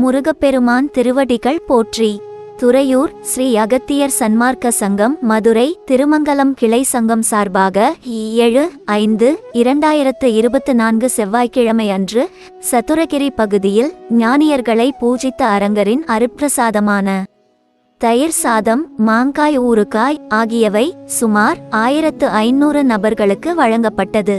முருகப்பெருமான் திருவடிகள் போற்றி. துறையூர் ஸ்ரீ அகத்தியர் சன்மார்க்க சங்கம் மதுரை திருமங்கலம் கிளை சங்கம் சார்பாக ஏழு ஐந்து இரண்டாயிரத்து இருபத்து நான்கு செவ்வாய்க்கிழமை அன்று சதுரகிரி பகுதியில் ஞானியர்களை பூஜித்த அரங்கரின் அருப்பிரசாதமான தயிர் சாதம் மாங்காய் ஊறுகாய் ஆகியவை சுமார் ஆயிரத்து ஐநூறு நபர்களுக்கு வழங்கப்பட்டது.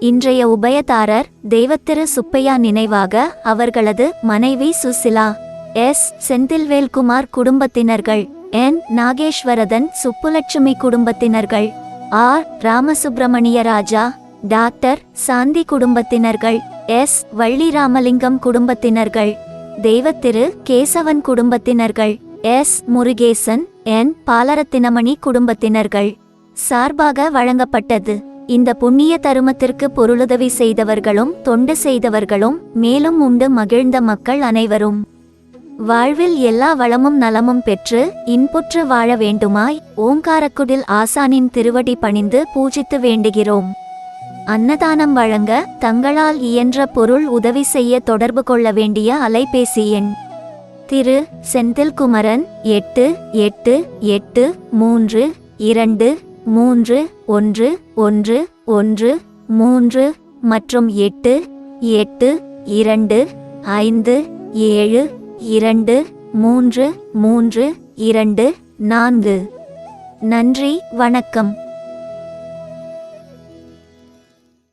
இன்றைய உபயதாரர் தெய்வத்திரு சுப்பையா நினைவாக அவர்களது மனைவி சுசிலா. எஸ். செந்தில்வேல்குமார் குடும்பத்தினர்கள். என். நாகேஸ்வரதன் சுப்புலட்சுமி குடும்பத்தினர்கள். ஆர். ராமசுப்பிரமணிய ராஜா டாக்டர். சாந்தி குடும்பத்தினர்கள். எஸ். வள்ளி ராமலிங்கம் குடும்பத்தினர்கள். தெய்வத்திரு கேசவன் குடும்பத்தினர்கள். எஸ். முருகேசன். என். பாலரத்தினமணி குடும்பத்தினர்கள். சார்பாக வழங்கப்பட்டது. இந்த புண்ணிய தருமத்திற்கு பொருளுதவி செய்தவர்களும் தொண்டு செய்தவர்களும் மேலும் உண்டு மகிழ்ந்த மக்கள் அனைவரும். வாழ்வில் எல்லா வளமும் நலமும் பெற்று இன்புற்று வாழ வேண்டுமாய் ஓங்காரக்குடில் ஆசானின் திருவடி பணிந்து பூஜித்து வேண்டுகிறோம். அன்னதானம் வழங்க தங்களால் இயன்ற பொருள் உதவி செய்ய தொடர்பு கொள்ள வேண்டிய அலைபேசி எண். திரு. செந்தில்குமரன் எட்டு எட்டு எட்டு மூன்று இரண்டு மூன்று ஒன்று ஒன்று ஒன்று மூன்று மற்றும் எட்டு எட்டு இரண்டு ஐந்து ஏழு இரண்டு மூன்று மூன்று இரண்டு நான்கு. நன்றி வணக்கம்.